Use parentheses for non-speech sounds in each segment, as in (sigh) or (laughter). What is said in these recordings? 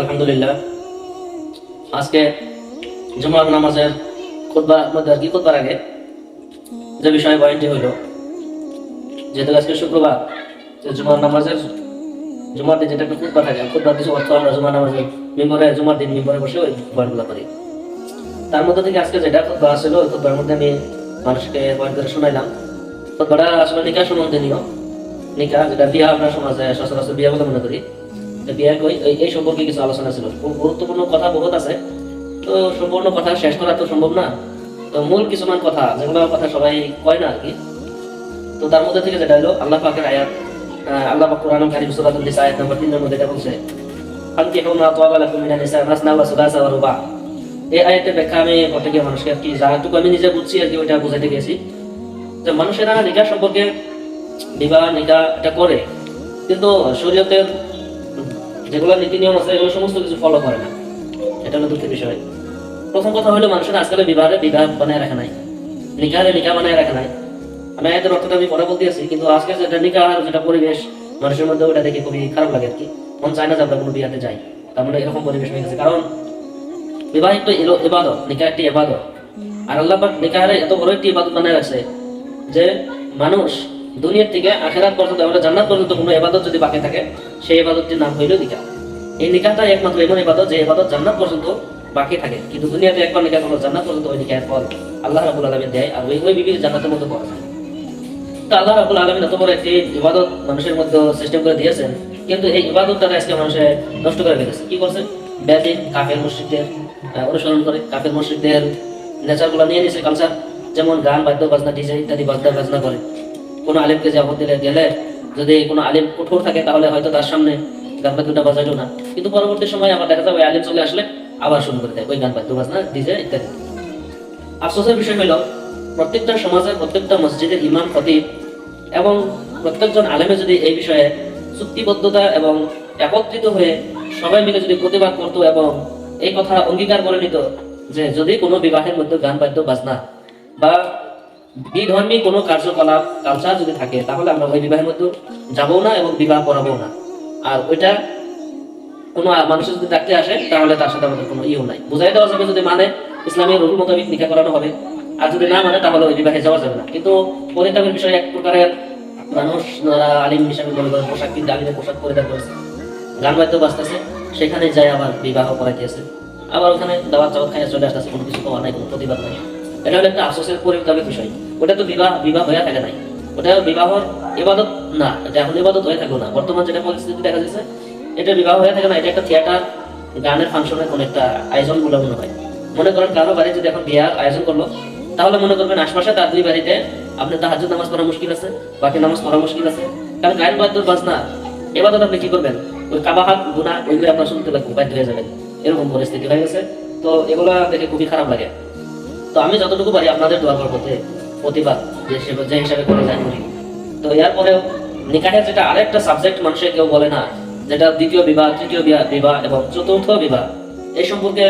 আলহামদুলিল্লাহ। আজকে জুমার নামাজের খুতবার মধ্যে আর কি খুতবার আগে? যে বিষয়ে বয়ানটি হইল, যেহেতু আজকে শুক্রবার, তো জুমার নামাজের জুমার দিন যেটা একটা খুতবা থাকে খুতবার কিছু অর্থ আমরা জুমার নামাজে মেম্বরে জুমার দিন মেম্বরে বসে ওই বয়ানগুলো করি। তার মধ্যে থেকে আজকে যেটা খুতবা আসছিল ওই খুতবার মধ্যে আমি মানুষকে বয়ান করে শোনাইলাম। খুতবাটা আসলে নিকা সম্বন্ধনীয় নিকা যেটা বিয়া আমরা সমাজে সচরাচর বিয়া বলে মনে করি। বিয়া কই এই- সম্পর্কে কিছু আলোচনা ছিল খুব গুরুত্বপূর্ণ কথা বহুত আছে। তো সম্পূর্ণ কথা শেষ করা তো সম্ভব না। তো মূল কিছুমান কথা যেগুলো কথা সবাই কয় না আর কি তো তার মধ্যে থেকে যেটা হলো আল্লাহ পাকের আয়াত আল্লাহ পাক কোরআন কারীম সূরাতুল নিসা আয়াত নাম্বার 3 এর মধ্যে এটা বলছে ফানকিহু মা তাওয়াবা লাকুম মিনান নিসা মাসনা ওয়া সুলাসা ওয়া রুবা এই আয়াতের ব্যাখ্যা আমি গিয়ে মানুষকে আর কি যাটুকু আমি নিজে বুঝছি আর কি ওইটা বুঝাইতে গেছি যে মানুষেরা নিকাহ সম্পর্কে বিবাহ নিকাহ এটা করে কিন্তু শরীয়তের যেগুলো নীতি নিয়ম আছে, এগুলো সমস্ত কিছু ফলো করে না। এটা হলো দুঃখের বিষয়। প্রথম কথা হলো, মানুষের আজকাল বিবাহে বিবাহ বানায় রাখা নাই। নিকাহে নিকাহ বানায় রাখা নাই। আমি এদের অর্থটা আমি পরে বলতে আছি, কিন্তু আজকে যেটা নিকাহ আর যেটা পরিবেশ, মানুষের মধ্যে ওটা দেখে খুবই খারাপ লাগে আর কি। মন চায় না যে আমরা কোনো বিয়াতে যাই। তার মানে এরকম পরিবেশ হয়ে গেছে। কারণ বিবাহ একটু এলো- ইবাদত নিকাহ একটি ইবাদত আর আল্লাহ পাক নিকাহের এত বড় একটি ইবাদত বানায় রাখছে যে, মানুষ দুনিয়ার থেকে আখেরাত পর্যন্ত, আমরা জান্নাত পর্যন্ত কোনো এবাদত যদি বাকি থাকে সেই ইবাদতটির নাম হইল নিকাহ। এই নিকাহটা একমাত্র এমন ইবাদত যে ইবাদত জান্নাত পর্যন্ত বাকি থাকে। কিন্তু দুনিয়াতে একবার নিকাহ করল জান্নাত পর্যন্ত ওই নিকাহের ফল আল্লাহ রাবুল আলমী দেয় আর ওই ওই বিবির জান্নাতের মধ্যে পাওয়া যায় তো আল্লাহ রাবুল আলমিন এত বড় একটি ইবাদত মানুষের মধ্যে সিস্টেম করে দিয়েছেন, কিন্তু এই ইবাদতটা আজকে মানুষে নষ্ট করে ফেলেছে। কি করছে? ব্যাধিক কাফের মসজিদদের অনুসরণ করে কাফের মসজিদদের নেচারগুলো নিয়ে নিয়েছে কালচার যেমন গান বাদ্য বাজনা ডিজে ইত্যাদি বাজনা বাজনা করে। কোনো আলিমকে যে দিলে গেলে যদি কোনো আলিম কঠোর থাকে, তাহলে হয়তো তার সামনে গান বাদ্যটা বাজাইলো না। কিন্তু পরবর্তী সময় আবার দেখা যায় ওই আলিম চলে আসলে আবার শুরু করে দেয়, ওই গান বাদ্য বাজনা ডিজে ইত্যাদি। আফসোসের বিষয় হলো প্রত্যেকটা সমাজে, প্রত্যেকটা মসজিদের ইমাম, খতিব এবং প্রত্যেকজন আলেমে যদি এই বিষয়ে চুক্তিবদ্ধতা এবং একত্রিত হয়ে সবাই মিলে যদি প্রতিবাদ করতো এবং এই কথা অঙ্গীকার করে নিত যে যদি কোনো বিবাহের মধ্যে গান বাদ্য বাজনা বা বিধর্মী কোনো কার্যকলাপ, কালচার যদি থাকে, তাহলে আমরা ওই বিবাহের মধ্যে যাব না এবং বিবাহ করাবো না। আর ওইটা কোনো মানুষ যদি ডাকতে আসে, তাহলে তার সাথে আমাদের কোনো ইও নাই। বুঝাই দেওয়া যাবে যদি মানে ইসলামের রুল মোতাবেক নিকা করানো হবে। আর যদি না মানে তাহলে ওই বিবাহে যাওয়া যাবে না। কিন্তু পরিতাপের বিষয় এক প্রকারের মানুষ আলিম হিসাবে মনে করেন, পোশাক কিনতে, আলিমের পোশাক পরিধান করেছে গান বাদ্য বাজতেছে, সেখানে যায় আবার বিবাহ করাইতেছে আবার ওখানে দাওয়াত চাওয়াত খাইয়া চলে আসতেছে, কোনো কিছু পাওয়া নাই, কোনো প্রতিবাদ নাই। এটা হলো একটা আফসোসের পরিতাপের বিষয়। ওটা তো বিবাহ বিবাহ হয়ে থাকে নাই। ওটা বিবাহর ইবাদত না, এটা এখন ইবাদত হয়ে থাকল না। বর্তমান যেটা পরিস্থিতি দেখা যাচ্ছে, এটা বিবাহ হয়ে থাকে না, এটা একটা থিয়েটার গানের ফাংশনের কোনো একটা আয়োজন বলে মনে হয়। মনে করেন কারও বাড়ি যদি এখন বিয়ার আয়োজন করল, তাহলে মনে করবেন আশপাশে তার দুই বাড়িতে আপনি তাহাজুদ নামাজ পড়া মুশকিল আছে, বাকি নামাজ পড়া মুশকিল আছে। কারণ গায়ন বাদ্য বাজনা এবার আপনি কি করবেন? ওই কাবাহাত গুণা ওইগুলো আপনার শুনতে লাগবে বাধ্য হয়ে যাবেন। এরকম পরিস্থিতি হয়ে গেছে। তো এগুলা দেখে খুবই খারাপ লাগে। তো আমি যতটুকু পারি আপনাদের দোয়া করব। যে প্রতিবাদ যে হিসাবে করে যায় করি তো এর পরেও নিকাহের যেটা আরেকটা সাবজেক্ট মানুষের কেউ বলে না, যেটা দ্বিতীয় বিবাহ তৃতীয় বিবাহ- বিবাহ এবং চতুর্থ বিবাহ এই সম্পর্কে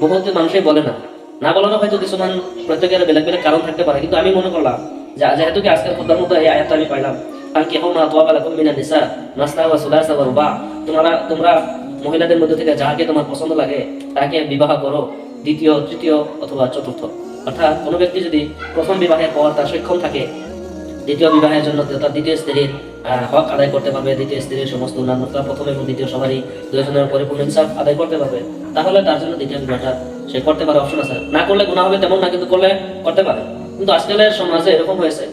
বহুত মানুষই বলে না। না বলানো হয়তো কিছুমান প্রত্যেকের বেলেগ বেলেগ কারণ থাকতে পারে, কিন্তু আমি মনে করলাম যেহেতু কি আজকের খোদার মতো এই আয়াতটা আমি পাইলাম কারণ কি হোমা তোয়া বালাকুম মিনা নিসা, নাস্তা ওয়া সুলাসা ওয়া রুবা, তোমরা তোমরা মহিলাদের মধ্যে থেকে যাকে তোমার পছন্দ লাগে তাকে বিবাহ করো, দ্বিতীয়, তৃতীয় অথবা চতুর্থ। অর্থাৎ কোনো ব্যক্তি যদি প্রথম বিবাহের পর তার সক্ষম থাকে, দ্বিতীয় বিবাহের জন্য তার দ্বিতীয় স্ত্রীর হক আদায় করতে পারবে, দ্বিতীয় স্ত্রীর সমস্ত অন্যান্যতা প্রথম এবং দ্বিতীয় সবারই দুজনের পরিপূর্ণ ইনসাফ আদায় করতে পারবে। তাহলে তার জন্য দ্বিতীয় বিবাহটা সে করতে পারে অপশন আছে। না করলে গুণা হবে তেমন না, কিন্তু করলে করতে পারে। কিন্তু আজকালের সমাজে এরকম হয়েছে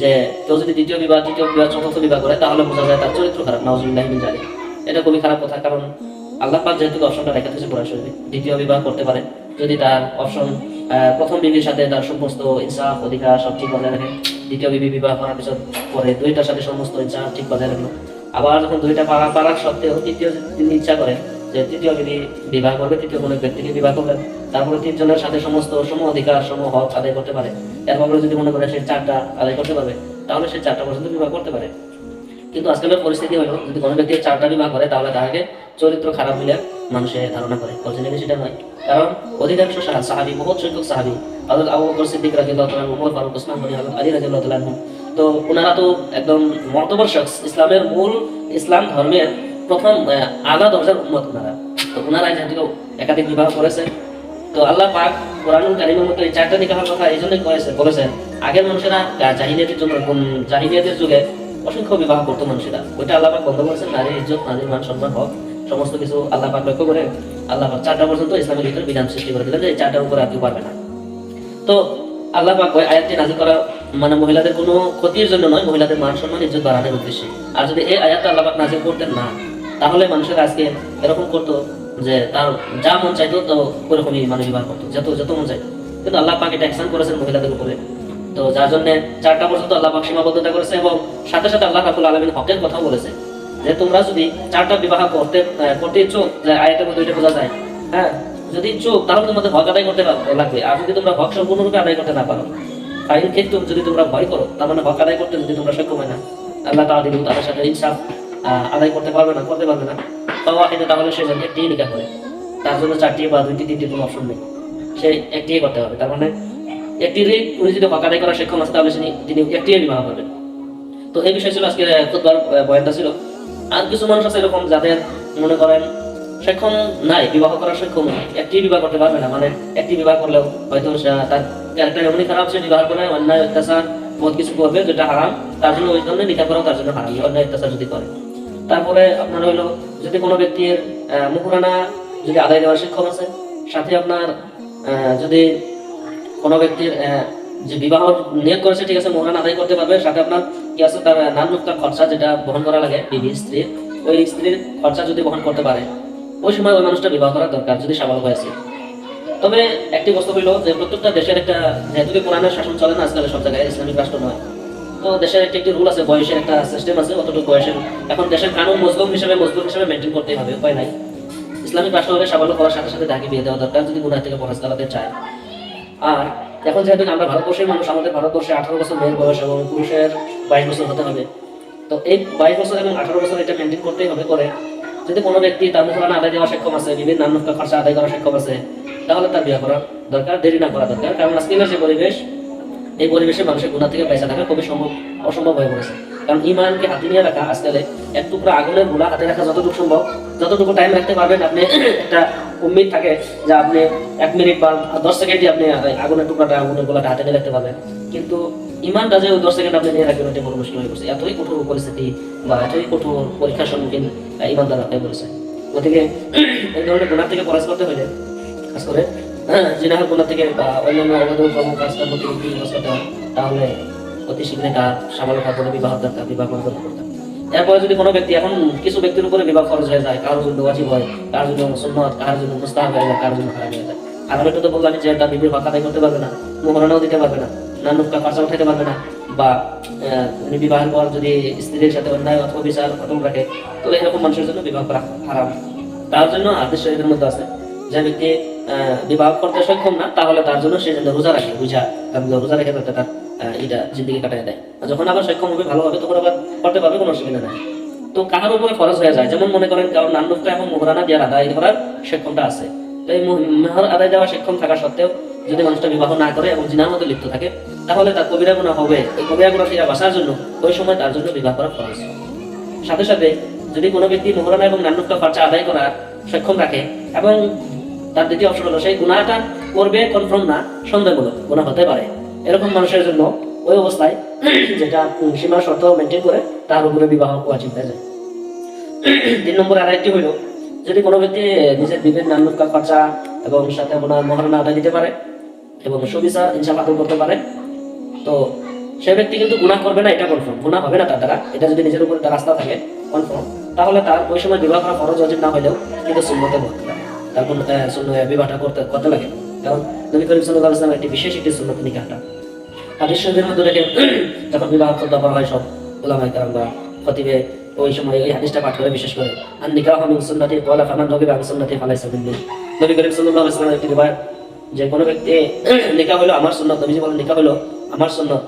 যে কেউ যদি দ্বিতীয় বিবাহ, তৃতীয় বিবাহ, চতুর্থ বিবাহ করে, তাহলে বোঝা যায় তার চরিত্র খারাপ, নাউজুবিল্লাহ মিন জালিক এটা খুবই খারাপ কথা, কারণ আল্লাহ পাক যেহেতু অপশনটা রেখে দিয়েছে দ্বিতীয় বিবাহ করতে পারে। যদি তার অপশন প্রথম বিবির সাথে তার সমস্ত ইনসাফ, অধিকার সব ঠিক বজায় রাখে, দ্বিতীয় বিবি বিবাহ করার পিছন পরে দুইটার সাথে সমস্ত ইনসাফ ঠিক বজায় রাখল। আবার যখন দুইটা পাড়া পাড়ার সত্ত্বেও তৃতীয় তিনি ইচ্ছা করেন যে তৃতীয় বিবি বিবাহ করবে, তৃতীয় কোনো ব্যক্তিকে বিবাহ করবেন তারপরে তিনজনের সাথে সমস্ত সম অধিকার, সম হক আদায় করতে পারে। এরপরে যদি মনে করে সে চারটা আদায় করতে পারবে, তাহলে সে চারটা পর্যন্ত বিবাহ করতে পারে। কিন্তু আজকালের পরিস্থিতি হলো, যদি কোনো ব্যক্তি চারটা বিবাহ করে, তাহলে তাকে চরিত্র খারাপ বলে মানুষে ধারণা করে। বলছেন অরিজিনালি সেটা নয়? কারণ অধিকাংশ সাহা- সাহাবি বহুত সংখ্যক সাহাবি হযরত আবু বকর সিদ্দিক তাআলা আনহু, ফারুক ওসমান গনি হযরত আলী রাদিয়াল্লাহু তাআলা তো ওনারা তো একদম মর্তবর শখস। ইসলামের মূল ইসলাম ধর্মের প্রথম আলা দরজার উম্মত ওনারা তো ওনারা যেহেতু একাধিক বিবাহ করেছে তো আল্লাহ পাক কোরআনুল কারিমের মধ্যে এই চারটা নিকাহের কথা এই জন্যই করেছে বলেছেন আগের মানুষেরা আহ, জাহিলিয়াতের জন্য উম, জাহিলিয়াতের যুগে অসংখ্য বিবাহ করতো মানুষেরা। ওইটা আল্লাহ পাক বন্ধ করেছেন নারীর ইজ্জত নারীর মান সম্মান হক। সমস্ত কিছু আল্লাহ পাক লক্ষ্য করে আল্লাহ পাক চারটা পর্যন্ত ইসলামের ভিতরে বিধান সৃষ্টি করে দিলেন যে এই চারটার উপরে আর কেউ পারবে না। তো আল্লাহ পাক ওই আয়াতটি নাজিল করা মানে মহিলাদের কোনো ক্ষতির জন্য নয়, মহিলাদের মান সম্মান, ইজ্জত বাড়ানোর উদ্দেশ্যে। আর যদি এই আয়াতটা আল্লাহ পাক নাজিল করতেন না, তাহলে মানুষের আজকে এরকম করতো যে তার যা মন চাইতো তো ওরকমই মানে বিবাহ করতো, যত যত মন চাইতো। কিন্তু আল্লাহ পাক এটা অ্যাকশন করেছেন মহিলাদের উপরে। তো যার জন্য চারটা পর্যন্ত আল্লাহ পাক সীমাবদ্ধতা করেছে এবং সাথে সাথে আল্লাহ রাবুল আলমিন হকের কথাও বলেছে। যে তোমরা যদি চারটা বিবাহ করতে করতে ইচ্ছুক, যে আয়াতের মধ্যে এটা বোঝা যায় হ্যাঁ? যদি ইচ্ছুক, তাহলে তোমাদের হক আদায় করতে লাগবে। আর যদি তোমরা হক সম্পূর্ণরূপে আদায় করতে না পারো ফাইন কিন্তু যদি তোমরা ভয় করো, তার মানে হক আদায় করতে যদি তোমরা সক্ষম হয় না, আল্লাহ দিল তাদের সাথে ইনসাফ আদায় করতে পারবে না, করতে পারবে না। পাওয়া এটা তাহলে সে যেন একটি নিকা করে তার জন্য চারটি বা দুইটি, তিনটি কোনো অপশন নেই। সে একটিই করতে হবে, তার মানে একটি ঋণ উনি যদি হক আদায় করার সক্ষম আছে, তাহলে তিনি- একটিই বিবাহ করবেন। তো এই বিষয় ছিল আজকে খুদবার বয়ানটা ছিল। আর কিছু মানুষ আছে এরকম যাদের মনে করেন সক্ষম নাই, বিবাহ করার সক্ষম নাই। একটি বিবাহ করতে পারবে না মানে একটি বিবাহ করলেও হয়তো তার ক্যারেক্টার এমনই খারাপ, সে বিবাহ করে, অন্যায়, অত্যাচার, বহুত কিছু করবে যেটা হারাম, তার জন্য ওই জন্য নিকা করাও তার জন্য হারাম অন্যায়, অত্যাচার যদি করে। তারপরে আপনার হইল যদি কোনো ব্যক্তির মুখরানা যদি আদায় দেওয়ার সক্ষম আছে, সাথে আপনার যদি কোনো ব্যক্তির যে বিবাহ নিয়োগ করেছে, ঠিক আছে মোহরান আদায় করতে পারবে, সাথে আপনার কি খরচা যেটা বহন করা লাগে বিবি স্ত্রীর ওই স্ত্রীর খরচা যদি বহন করতে পারে, ওই সময় ওই মানুষটা বিবাহ করা দরকার যদি সাবালক হয়েছে তবে একটি বস্তু হইল যে প্রত্যেকটা দেশের একটা, যেহেতু কোরআনের শাসন চলে না আজকাল সব জায়গায় ইসলামিক রাষ্ট্র নয়, তো দেশের একটি একটি রুল আছে, বয়সের একটা সিস্টেম আছে, অতটুকু বয়সের। এখন দেশের কানুন মজলুম হিসেবে মজলুম হিসেবে মেনটেন করতেই হবে, উপায় নাই। ইসলামিক রাষ্ট্র হলে সাবালক হওয়ার সাথে সাথে তাকে বিয়ে দেওয়া দরকার, যদি গুনাহ থেকে পরাজ করাতে চায়। আর এখন যেহেতু আমরা ভারতবর্ষের মানুষ, আমাদের ভারতবর্ষে আঠারো বছর মেয়ের বয়স এবং পুরুষের বাইশ বছর হতে হবে। তো এই বাইশ বছর এবং আঠারো বছর এটা মেনটেন করতেই হবে করে যদি কোনো ব্যক্তি তার মুখরানা আদায় দেওয়া সক্ষম আছে, বিভিন্ন নান্য খরচা আদায় করা সক্ষম আছে, তাহলে তার বিয়ে করা দরকার, দেরি না করা দরকার। কারণ আজকের যে পরিবেশ, এই পরিবেশে মানুষের গুণা থেকে বেঁচে থাকা খুবই সম্ভব, অসম্ভব হয়ে পড়েছে। কারণ ইমানকে হাতে নিয়ে রাখা আজকালে এক টুকরা আগুনের গুণা হাতে রাখা যতটুকু সম্ভব যতটুকু টাইম রাখতে পারবেন আপনি একটা উম্মিদ থাকে যে আপনি এক মিনিট বা দশ সেকেন্ডে আপনি আগুনের টুকরাটা আগুনের গোলাটা হাতে নিয়ে রাখতে পারবেন। কিন্তু ইমানটা যে দশ সেকেন্ড আপনি নিয়ে রাখবেন এটা বড় মুশকিল হয়ে পড়ছে। এতই কঠোর পরিস্থিতি বা এতই কঠোর পরীক্ষার সম্মুখীন আহ, ইমানদার হয়ে পড়েছে গতিকে এই ধরনের গুণার থেকে পরাজ করতে হলে খাস করে জিনাহার গুণা থেকে বা অন্যান্য অবৈধ কর্ম কাজ কর্ম থেকে হয় তাহলে অতি শীঘ্রই তার সামান্য কাপড়ে বিবাহ দরকার বিবাহ করতে। এরপরে যদি কোনো ব্যক্তি এখন কিছু ব্যক্তির উপরে বিবাহ খরচ হয়ে যায়, কারোর জন্য ওয়াজিব হয়, কারোর জন্য সুন্নত, কারোর জন্য মুস্তাহাব হয়ে যায়, কারোর জন্য হারাম হয়ে যায়। আর একটু তো বললাম যে তার বিবির আদায় করতে পারবে না মোহরানাও দিতে পারবে না নানুকা খরচা উঠাইতে পারবে না, বা উনি বিবাহের পর যদি স্ত্রীর সাথে অন্যায় অথবা বিচার অটল রাখে তো এরকম মানুষের জন্য বিবাহ করা হারাম। তার জন্য আদেশ শরীরের মধ্যে আছে, যে ব্যক্তি বিবাহ করতে সক্ষম না, তাহলে তার জন্য সে যেন রোজা রাখে, বুঝা, তার রোজা রেখে তার এটা জিন্দগি দেয়। আর যখন আবার সক্ষম হবে ভালো হবে, তখন আবার করতে পারবে, কোনো অসুবিধা নাই। তো কাহার উপরে হয়ে যায়? যেমন মনে করেন, কারণ নান্নুকা এবং মোহরানা দেওয়ার আদায় করার সক্ষমতা আছে। তো এই মেহর আদায় দেওয়া সক্ষম থাকা সত্ত্বেও যদি মানুষটা বিবাহ না করে এবং জিনার লিপ্ত থাকে, তাহলে তার কবিরা গুণা হবে। এই কবিরা গুণা বাঁচার জন্য ওই সময় তার জন্য বিবাহ করা সাথে সাথে যদি কোনো ব্যক্তি মোহরানা এবং নান্নুকা খরচা আদায় সক্ষম রাখে এবং তার দ্বিতীয় অপশন হলো, সেই গুণাটা করবে কনফার্ম না, সন্দেহমূলক গুণা হতে পারে। এরকম মানুষের জন্য ওই অবস্থায় যেটা সীমা শর্ত মেনটেন করে তার উপরে বিবাহ ওয়াজিব হয়ে যায় তিন নম্বর আরেকটি হইল, যদি কোনো ব্যক্তি নিজের বিভিন্ন নান্নুকা খরচা এবং সাথে আপনার মহারণা আদায় দিতে পারে এবং সুবিচা ইনসাফ আদর করতে পারে, তো সে ব্যক্তি কিন্তু গুণা করবে না, এটা কনফার্ম গুণা হবে না তার দ্বারা। এটা যদি নিজের উপরে তার রাস্তা থাকে কনফার্ম তাহলে তার ওই সময় বিবাহ করা খরচ অজিব না হলেও কিন্তু সুন্নতে বলতে পারে। তার বিবাহটা করতে করতে লাগে। কারণ নবী করিম ইসলামের একটি বিশেষ একটি সুন্নত মধ্যে দেখেন যখন বিবাহ হয় সব কারাম বা ওই সময় হাদিসটা পাঠ করে বিশেষ করে আর নিকাহ সুন্নতি ফালাইসা মিন্নি নবী করিম একটি যে কোনো ব্যক্তি (clears throat) নিকাহ হলো আমার সুন্নত, নবীজি বলেন নিকাহ হলো আমার সুন্নত।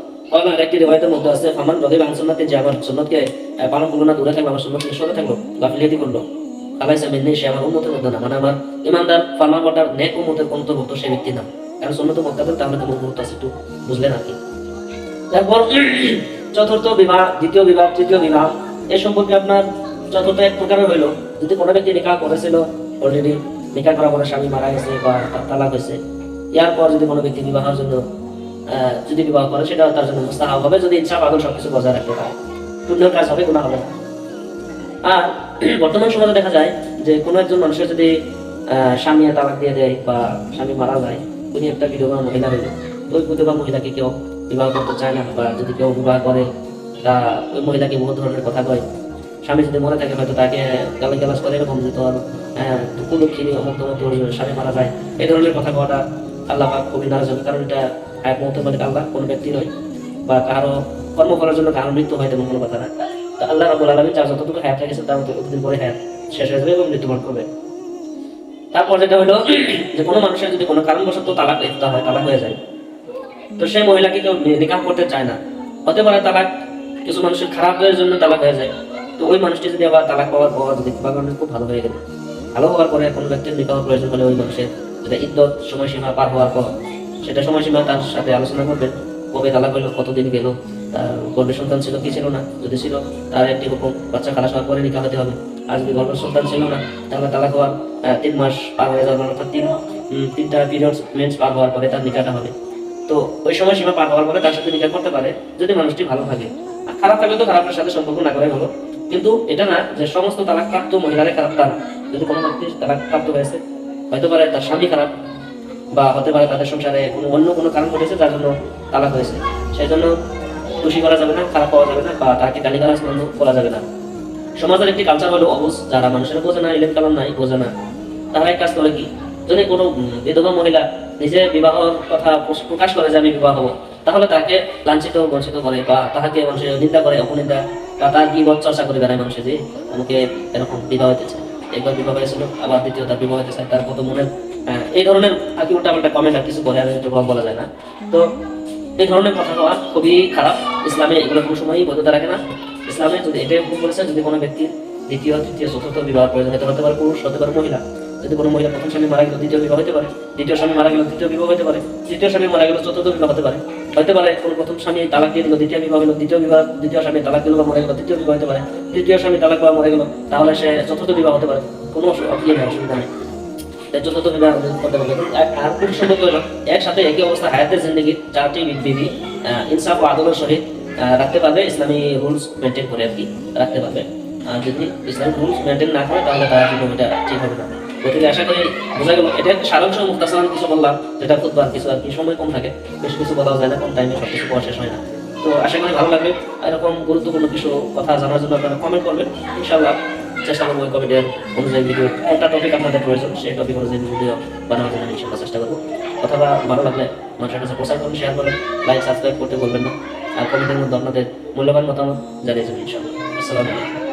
রিওয়ায়াতের মধ্যে আছে, ফামান রগিবা আন সুন্নতি, যে আমার সুন্নতকে পালন করল না, দূরে থাকল, আমার সুন্নত সরে থাকল গাফিলিয়াতি করল। ফালাইসা সে আমার মধ্যে না মানে আমার ইমানদার ফার্মার বটার নেক অন্তর্ভুক্ত সে ব্যক্তি না কারণ আছে একটু বুঝলেন আর কি। তারপর, চতুর্থ বিবাহ, দ্বিতীয় বিবাহ, তৃতীয় বিবাহ, এ সম্পর্কে আপনার চতুর্থ এক প্রকারের হইল। যদি কোনো ব্যক্তি নিকাহ করেছিল অলরেডি নিকাহ করার পরে স্বামী মারা গেছে বা তালাক হয়েছে, ইয়ার পর যদি কোনো ব্যক্তি বিবাহের জন্য যদি বিবাহ করে, সেটা তার জন্য মুস্তাহাব হবে। যদি ইচ্ছা পাগল সবকিছু বজায় রাখতে পারে। কাজ হবে গুণা হবে না। আর বর্তমান সমাজে দেখা যায় যে কোনো একজন মানুষের যদি স্বামী তালাক দিয়ে দেয় বা স্বামী মারা যায়, উনি একটা বিধবা মহিলা হইল ওই বিধবা মহিলাকে কেউ বিবাহ করতে চায় না বা যদি কেউ বিবাহ করে, তা ওই মহিলাকে বহু ধরনের কথা কয়। স্বামী যদি মরে থাকে, হয়তো তাকে গালি গালাজ করে এরকম যে তোর কুলক্ষিনী অমুক তমুক তোর স্বামী মারা যায়। এই ধরনের কথা কওয়াটা আল্লাহ পাক খুবই নারাজ হবে কারণ এটা হায়াত মহত্ব মালিক আল্লাহ, কোনো ব্যক্তি নয়। বা কারও কর্ম করার জন্য কারও মৃত্যু হয় তেমন কোনো কথা না। তো আল্লাহ রাবুল আলমী যার যতটুকু হায়াত রেখেছে তার মতো কতদিন পরে হায়াত শেষ হয়ে যাবে এবং মৃত্যুবরণ করবে। তারপর যেটা হলো, যে কোনো মানুষের যদি কোনো কারণবশত তালাক লিপ্ত হয়, তালাক হয়ে যায়, তো সেই মহিলাকে কেউ নিকাহ করতে চায় না। হতে পারে তালাক কিছু মানুষের খারাপ হওয়ার জন্য তালাক হয়ে যায়। তো ওই মানুষটি যদি আবার তালাক পাওয়ার পর যদি বিবাহ খুব ভালো হয়ে গেল, ভালো হওয়ার পরে কোনো ব্যক্তির নিকাহ প্রয়োজন হলে ওই মানুষের যেটা ইদ্যত সময়সীমা পার হওয়ার পর, সেটা সময়সীমা তার সাথে আলোচনা করবেন কবে তালাক হলো, কতদিন গেল তার গর্ভের সন্তান ছিল কি ছিল না? যদি ছিল, তার একটি হুকুম, বাচ্চা খালাস হওয়ার পরে নিকাহ হতে হবে। আর যদি গর্ভের সন্তান ছিল না, তাহলে তালাক হওয়ার তিন মাস পার হয়ে যাওয়ার অর্থাৎ তিন তিনটা পিরিয়ডস মেন্স পার হওয়ার পরে তার নিকাটা হবে। তো ওই সময় সীমা পার হওয়ার পরে তার সাথে নিকা করতে পারে যদি মানুষটি ভালো থাকে। আর খারাপ থাকলে তো খারাপের সাথে সম্পর্ক না করে ভালো। কিন্তু এটা না যে সমস্ত তালাক প্রাপ্ত মহিলারে খারাপ তার যদি কোনো ব্যক্তি তালাক প্রাপ্ত হয়েছে, হয়তো পারে তার স্বামী খারাপ, বা হতে পারে তাদের সংসারে কোনো অন্য কোনো কারণ ঘটেছে তার জন্য তালাক হয়েছে। সেই জন্য খুশি করা যাবে না খারাপ পাওয়া যাবে না বা তাকে গালিগালাজ মন্দ করা যাবে না। সমাজের একটি কালচার হলো অবুজ যারা মানুষের বোঝে না ইলেন কালাম নাই বোঝে না। তারা এক কাজ করে কি? যদি কোনো বিধবা মহিলা নিজে বিবাহর কথা প্রকাশ করে যে আমি বিবাহ হব তাহলে তাকে লাঞ্ছিত বঞ্চিত করে বা তাহাকে মানুষের নিন্দা করে অপনিন্দা বা তার কি চর্চা করে বেড়ায় মানুষে যে? আমাকে এরকম বিবাহ হইতেছে একবার বিবাহ হয়েছিল আবার দ্বিতীয় তার বিবাহ হইতেছে তার কত আহ, এই ধরনের আর কি উল্টা পাল্টা কমেন্ট আর কিছু করে এটা বলা যায় না। তো এই ধরনের কথা বলা খুবই খারাপ। ইসলামে এগুলো কোনো সময়ই বৈধতা রাখে না। ইসলামে যদি এটাই হুকুম করেছে যদি কোনো ব্যক্তির দ্বিতীয় তৃতীয় চতুর্থ বিবাহ প্রয়োজন হতে পারে পুরুষ হতে পারে মহিলা। যদি কোনো মহিলা প্রথম স্বামী মারা গেল দ্বিতীয় বিবাহ হতে পারে দ্বিতীয় স্বামী মারা গেল তৃতীয় বিবাহ হতে পারে তৃতীয় স্বামী মারা গেল চতুর্থ বিবাহ হতে পারে। হতে পারে কোনো প্রথম স্বামী তালাক দিয়ে দিল দ্বিতীয় বিবাহ হলো দ্বিতীয় বিবাহ দ্বিতীয় স্বামী তালাক দিল বা মরে গেল তৃতীয় বিবাহ হতে পারে। তৃতীয় স্বামী তালাক বা মরে গেল তাহলে সে চতুর্থ বিবাহ হতে পারে। কোনো অসু- ইয়ে নেই, অসুবিধা নেই। চতুর্থ বিবাহ করতে পারবে আর- পুরুষ সম্পর্ক হলো একসাথে একই অবস্থা হায়াতের জিন্দগি চারটি আহ, ইনসাফ ও আদলের সহিত রাখতে পারবে ইসলামী রুলস মেনটেন করে আর কি রাখতে পারবে। আর যদি ইসলামী রুলস মেনটেন না করে তাহলে তারা কিন্তু এটা ঠিক হবে না। গতিকে আশা করি বোঝা গেল এটা একটা সারাংশ মুক্তাসালাম কিছু বললাম যেটা খুব কিছু আর কি সময় কম থাকে বেশি কিছু বলা যায় না কম টাইমে সব কিছু শেষ হয় না। তো আশা করি ভালো লাগবে এরকম গুরুত্বপূর্ণ কিছু কথা জানার জন্য আপনারা কমেন্ট করবেন ইনশাআল্লাহ। চেষ্টা করব অনুযায়ী ভিডিও টপিক আপনাদের প্রয়োজন, সেই টপিক অনুযায়ী ভিডিও বানানোর জন্য চেষ্টা করব। অথবা ভালো লাগলে মানুষের কাছে প্রচার করুন শেয়ার করুন লাইক সাবস্ক্রাইব করতে বলবেন না। আর কমেন্টের মধ্যে আপনাদের মূল্যবান মতামত জানিয়ে যাবেন, ইনশাআল্লাহ। আসসালামু আলাইকুম।